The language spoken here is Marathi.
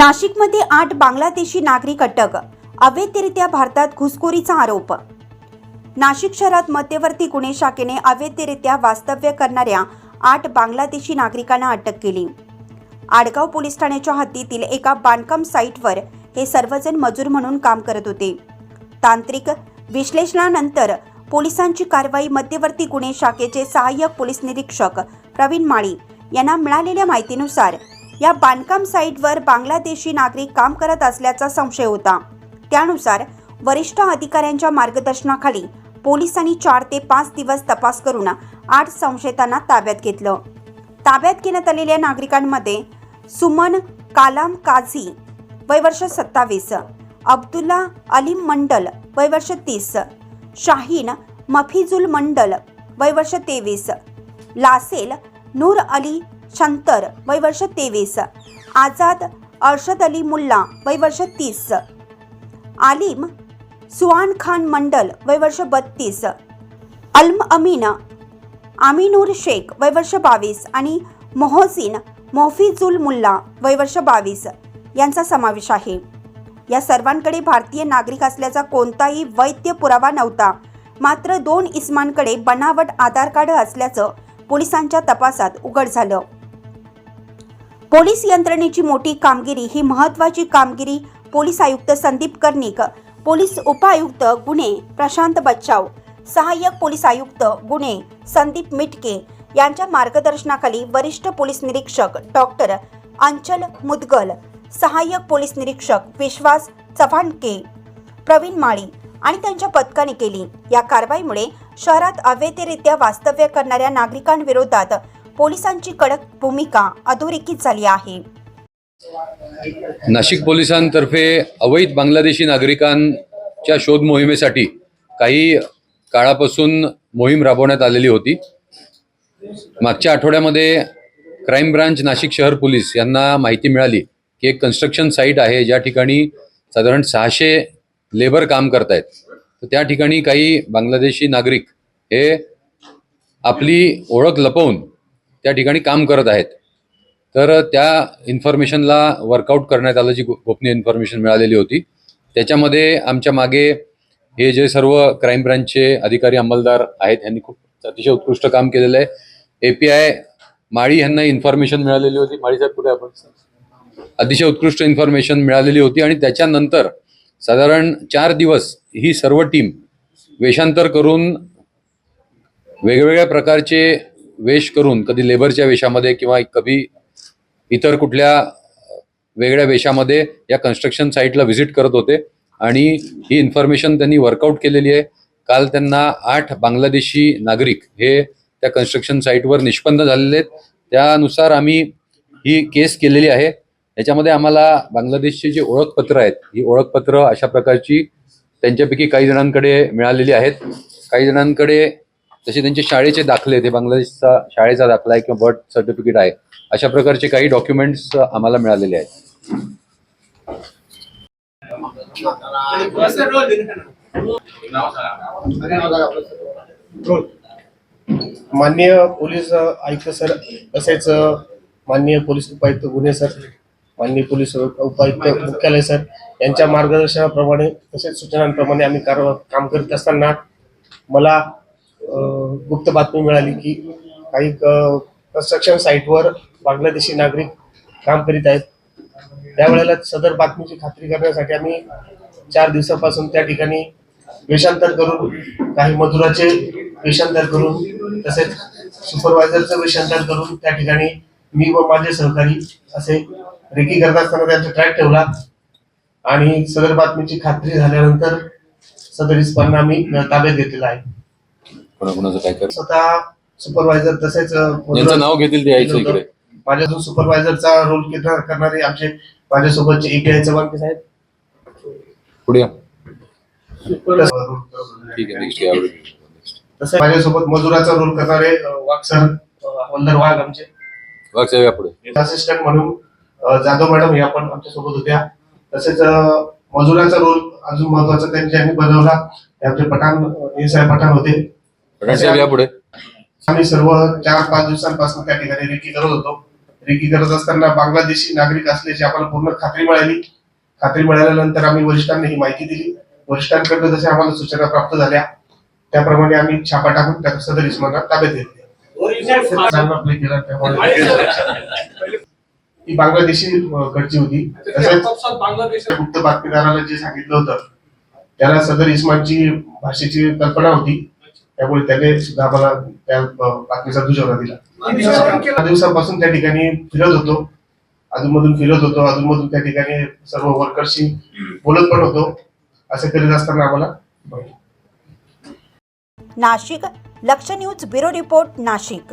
नाशिकमध्ये आठ बांगलादेशी नागरिक अटक. अवैधरित्या भारतात घुसखोरीचा आरोप. नाशिक शहरात मध्यवर्ती गुन्हे शाखेने अवैधरित्या वास्तव्य करणाऱ्या आठ बांगलादेशी नागरिकांना अटक केली. आडगाव पोलीस ठाण्याच्या हद्दीतील एका बांधकाम साईटवर हे सर्वजण मजूर म्हणून काम करत होते. तांत्रिक विश्लेषणानंतर पोलिसांची कारवाई मध्यवर्ती गुन्हे शाखेचे सहाय्यक पोलीस निरीक्षक प्रवीण माळी यांना मिळालेल्या माहितीनुसार या बांधकाम साईटवर बांगलादेशी नागरिक काम करत असल्याचा संशय होता. त्यानुसार वरिष्ठ अधिकाऱ्यांच्या मार्गदर्शनाखाली पोलिसांनी चार ते पाच दिवस तपास करून आठ संशयितांना ताब्यात घेतलं. ताब्यात घेण्यात आलेल्या नागरिकांमध्ये सुमन कालाम काझी वय वर्ष सत्तावीस अब्दुल्ला अलीम मंडल वय वर्ष तीस शाहीन मफिजुल मंडल वय वर्ष तेवीस लासेल नूर अली शंतर वय वर्ष तेवीस. आझाद अर्शद अली मुल्ला वय वर्ष तीस. आलिम सुहान खान मंडल वय वर्ष बत्तीस. अल्म अमीन आमिनूर शेख वय वर्ष बावीस. आणि मोहसिन मोफिजुल मुल्ला वय वर्ष बावीस. यांचा समावेश आहे. या सर्वांकडे भारतीय नागरिक असल्याचा कोणताही वैद्य पुरावा नव्हता. मात्र दोन इस्मांकडे बनावट आधार कार्ड असल्याचं पोलिसांच्या तपासात उघड झालं. पोलीस यंत्रणेची मोठी कामगिरी ही महत्वाची कामगिरी पोलीस आयुक्त संदीप कर्णिक पोलीस उपायुक्त गुन्हे प्रशांत बच्चाव सहाय्यक पोलीस आयुक्त गुन्हे संदीप मिटके यांच्या मार्गदर्शनाखाली वरिष्ठ पोलीस निरीक्षक डॉक्टर अंचल मुदगल सहाय्यक पोलीस निरीक्षक विश्वास चव्हाणके प्रवीण माळी आणि त्यांच्या पथकाने केली. या कारवाईमुळे शहरात अवैधरित्या वास्तव्य करणाऱ्या नागरिकांविरोधात पोलिसांची कडक भूमिका अधोरेखित झाली आहे. नाशिक पोलिसांतर्फे अवैध बांगलादेशी नागरिकांच्या शोध मोहिमेसाठी काही काळापासून मोहीम राबवण्यात आलेली होती. मागच्या आठवड्यामध्ये क्राईम ब्रांच नाशिक शहर पोलीस यांना माहिती मिळाली की एक कन्स्ट्रक्शन साईट आहे ज्या ठिकाणी साधारण सहाशे लेबर काम करतायत. तर त्या ठिकाणी काही बांगलादेशी नागरिक हे आपली ओळख लपवून त्या ठिकाणी काम करत आहेत. तर त्या इन्फॉर्मेशनला वर्कआउट करण्यात आलं जी गोपनीय इन्फॉर्मेशन मिळालेली होती. त्याच्यामध्ये आमच्या मागे हे जे सर्व क्राईम ब्रांचचे अधिकारी अंमलदार आहेत यांनी खूप अतिशय उत्कृष्ट काम केलेलं आहे. ए पी आय माळी यांना इन्फॉर्मेशन मिळालेली होती. माळी साहेब कुठे आपण अतिशय उत्कृष्ट इन्फॉर्मेशन मिळालेली होती आणि त्याच्यानंतर साधारण चार दिवस ही सर्व टीम वेषांतर करून वेगवेगळ्या प्रकारचे वेश करून कधी लेबरच्या वेशामध्ये किंवा कधी इतर कुठल्या वेगळ्या वेशामध्ये या कन्स्ट्रक्शन साईटला व्हिजिट करत होते. आणि ही इन्फॉर्मेशन त्यांनी वर्कआउट केलेली आहे. काल त्यांना आठ बांगलादेशी नागरिक हे त्या कन्स्ट्रक्शन साईटवर निष्पन्न झालेले आहेत. त्यानुसार आम्ही ही केस केलेली आहे. याच्यामध्ये आम्हाला बांगलादेशची जी ओळखपत्र आहेत ही ओळखपत्र अशा प्रकारची त्यांच्यापैकी काही जणांकडे मिळालेली आहेत. काही जणांकडे तसे त्यांचे शाळेचे दाखले ते बांगलादेशचा शाळेचा दाखला आहे किंवा बर्थ सर्टिफिकेट आहे अशा प्रकारचे काही डॉक्युमेंट्स आम्हाला मिळालेले आहेत. माननीय पोलीस आयुक्त सर तसेच माननीय पोलीस उपायुक्त गुन्हे सर माननीय पोलीस उपायुक्त मुख्यालय सर यांच्या मार्गदर्शनाप्रमाणे तसेच सूचनांप्रमाणे आम्ही कार काम करत असताना मला गुप्त बातमी मिळाली की काही कन्स्ट्रक्शन साईटवर बांगलादेशी नागरिक काम करीत आहेत. त्यावेळेला सदर बातमीची खात्री करण्यासाठी आम्ही चार दिवसापासून त्या ठिकाणी वेषांतर करून काही मजुराचे वेषांतर करून तसेच सुपरवायझरचं वेषांतर करून त्या ठिकाणी मी व माझे सहकारी असे रेकी करत असताना त्यांचा ट्रॅक ठेवला. आणि सदर बातमीची खात्री झाल्यानंतर सदर इस्पांना आम्ही ताब्यात घेतलेला आहे. कोणाकोणाचं काय कर स्वतः सुपरवायझर तसेच यांचं नाव घेतील ते यायचं इकडे. माझ्यातून सुपरवायझरचा रोल करणारे आमचे माझ्यासोबतचे एपीआय चव्हाणके साहेब. पुढे या. ठीक आहे नेक्स्ट तसे माझ्यासोबत मजुराचा रोल करणारे अ, वाघ सर अ, वाघ आमचे. वाघ साहेब या पुढे. असिस्टंट म्हणून अ, जाधव मॅडम या पण आमच्यासोबत होत्या. तसेच अ, मजुराचा रोल अजून महत्त्वाचा त्यांनी ज्यांनी बनवला ते आमचे पठाण हे साहेब पठाण होते. आम्ही सर्व चार पाच दिवसांपासून त्या ठिकाणी रेकी करत होतो. रेकी करत असताना बांगलादेशी नागरिक असल्याची आम्हाला पूर्ण खात्री मिळाली. खात्री मिळाल्यानंतर आम्ही वरिष्ठांना ही माहिती दिली. वरिष्ठांकडनं जशा आम्हाला सूचना प्राप्त झाल्या त्याप्रमाणे आम्ही छापा टाकून त्या सदर इस्मांना ताब्यात घेतले. ही बांगलादेशी कडची होती. तसेच गुप्त बातमीदाराला जे सांगितलं होतं त्याला सदर इस्मानची भाषेची कल्पना होती. त्यामुळे त्याने सुद्धा आम्हाला त्या बातमीचा दुजोरा दिला. दिवसापासून त्या ठिकाणी फिरत होतो. अधूनमधून फिरत होतो. अधूनमधून त्या ठिकाणी सर्व वर्करशी बोलत पण होतो. असं करीत असताना आम्हाला नाशिक लक्ष न्यूज ब्युरो रिपोर्ट नाशिक.